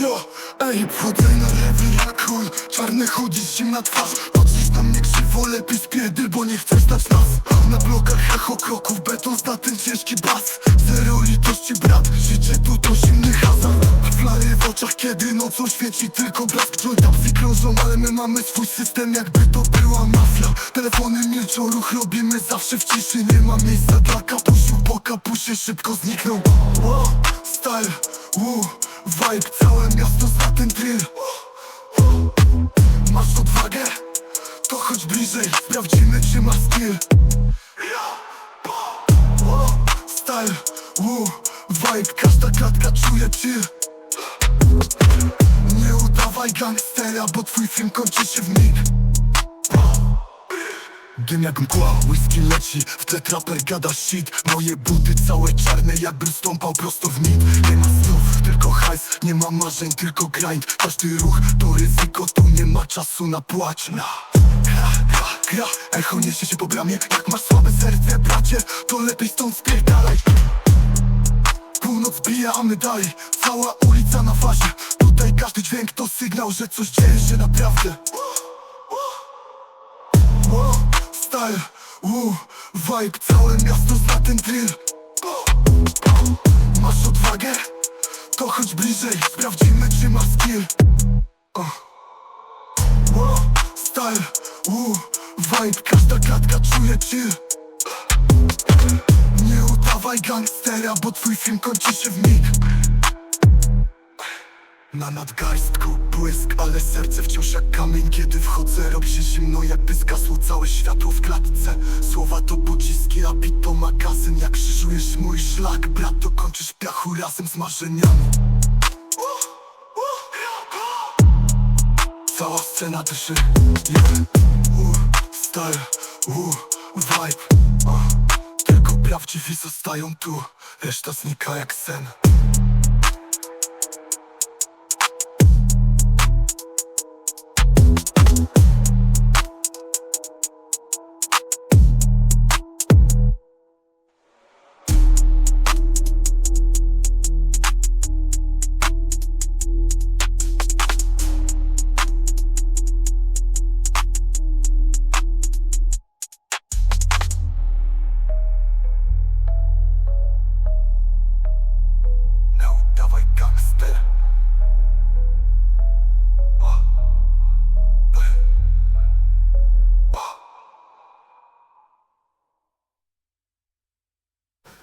Jo, ej, wchodzę na lewy chuj Czarny chudy, zimna twarz. Patrzysz na mnie krzywo, lepiej spierdol, bo nie chcesz dać nas. Na blokach echo kroków, beton zna ten ciężki bas. Zero litości brat, nocą świeci tylko blask Jointa psy krążą, ale my mamy swój system jakby to była mafia. Telefony milczą, ruch robimy zawsze w ciszy. Nie ma miejsca dla kapusiu, po kapusie szybko znikną. Wow, style, woo, vibe, całe miasto zna ten drill Masz odwagę? To chodź bliżej, sprawdzimy czy masz skill. Wow, Style, woo, vibe, każda klatka czuje chill Nie udawaj gangstera, bo twój film kończy się w mig Dym jak mgła, whisky leci W tle traper gada shit. Moje buty całe czarne jakbym stąpał prosto w nit Nie ma snów, tylko hajs Nie ma marzeń, tylko grind. Każdy ruch to ryzyko Tu nie ma czasu na płacz. Na Gra, gra, gra Echo niesie się po bramie. Jak masz słabe serce, bracie To lepiej stąd spierdalaj Północ bije, a my dalej Cała ulica na fazie. Tutaj każdy dźwięk to sygnał, że coś dzieje się naprawdę. Style, woo, vibe, całe miasto zna ten drill Masz odwagę? To chodź bliżej, sprawdzimy czy masz skill. Style, woo, vibe, każda klatka czuje chill udawaj gangstera, bo twój film kończy się w mig na nadgarstku błysk, ale serce wciąż jak kamień. Kiedy wchodzę robi się zimno jakby zgasło całe światło w klatce. Słowa to pociski, a bit to magazyn. Jak krzyżujesz mój szlak, brat dokończysz piachu razem z marzeniami. Cała scena dyszy yeah. uh, Style, uh, vibe prawdziwi zostają tu. Reszta znika jak sen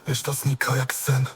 Reszta znika jak sen